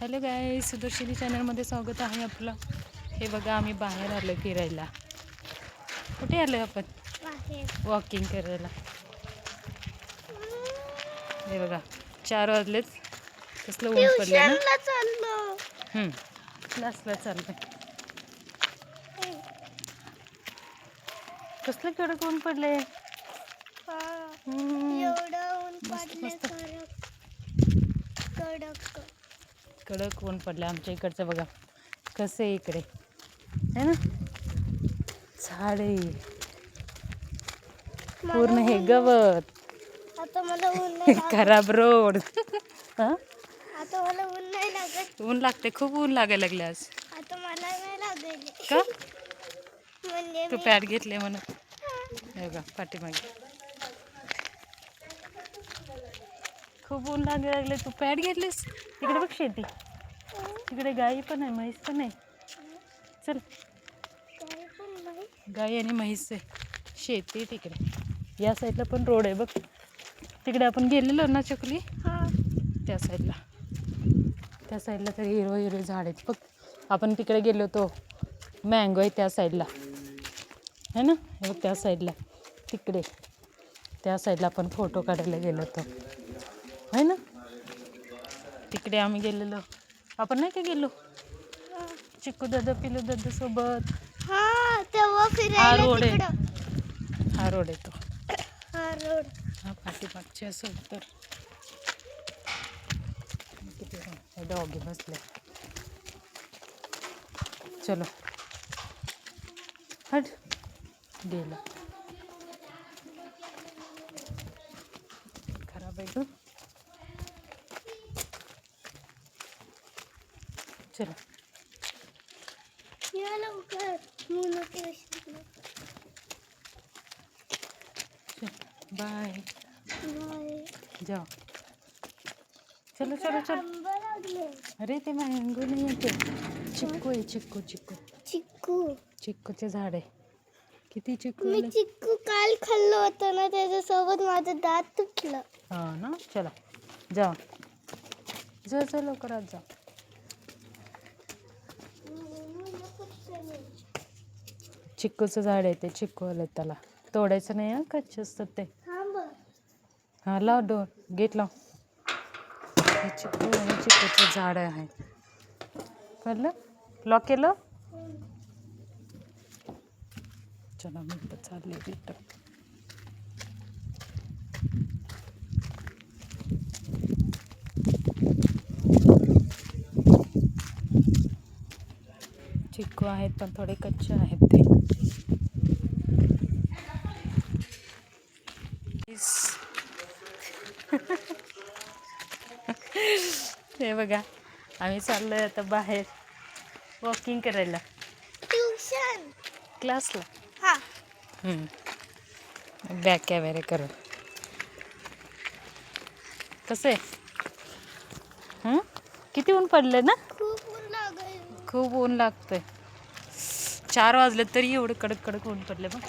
Hello गाय सुदर्शनी चॅनलमध्ये स्वागत आहे आपलं. हे बघा आम्ही बाहेर आलो फिरायला. कुठे आलो आपण? वॉकिंग करायला. हे बघा चार वाजलेच कसलं ऊन पडलं ना. क्लासला चाललंय. कसलं कडक ऊन पडले हम्म. एवढं ऊन मस्त, मस्त. कडक. कडक ऊन पडलं आमच्या इकडचं बघा. कसं आहे इकडे? है ना? झाडे. पूर्ण हे गवत. आता मला ऊन नाही लागत खराब रोड. हा? ऊन नाही लागत. ऊन लागते खूप ऊन लागायला लागले आज. का? म्हणजे तू पॅड घेतले म्हणून. हे बघा पाठीमागे. खूप ऊन लागायला लागले तू पॅड घेतलीस? तिकडे बघ शेती. तिकडे गाई पण आहे म्हैस पण आहे. चल. गाई आणि म्हैस आहे. शेती तिकडे. या साईडला पण रोड आहे बघ. तिकडे आपण गेलेलो ना चकली? हा. त्या साईडला. त्या साईडला तरी हिरो हिरो झाड आहेत बघ. आपण तिकडे गेलो होतो. मँगो आहे त्या साईडला. है ना? हे बघ त्या साईडला. तिकडे. त्या साईडला आपण फोटो काढायला गेलो होतो. है ना? तिकडे आम्ही गेलेलो. आपण नाही का गेलो? चिक्कू दादा पिलू दादा सोबत. हा रोड आहे. हा रोड आहे तो. हा रोड. हा पाठीमागचे असं तर. किती डॉगी बसले. चलो. हट. गेला. खराब आहे ग चलो. बाय. बाय. जाओ चलो चलो चलो. अरे ते मँगो नाही आहे ते. चिक्कू आहे चिक्कू चिक्कू. चिक्कू. चिक्कूचे झाड आहे. किती चिक्कू मी? चिक्कू काल खाल्लं होतं ना त्याच्यासोबत माझं दात तुटलं. हा ना? चला. जा जा जा लवकर आज जा चिक्कूचं झाड आहे ते चिक्कू आलं त्याला. तोडायचं नाही हा कच्चे असतात ते. हा लाव डोर गेट लाव. हे चिक्कू आणि चिक्कूचं झाड आहे. कळलं? लॉक केलं? चला मी तर चालले रिटर्न चिक्कू आहेत पण थोडे कच्चे आहेत ते. हे बघा आम्ही चाललोय आता बाहेर वॉकिंग करायला. ट्युशन क्लासला हा. बॅक कॅमेरे करून. कसं आहे? किती ऊन पडलं ना? खूप ऊन लागतंय. चार वाजले तरी एवढं कडक कडक होऊन पडले बघ.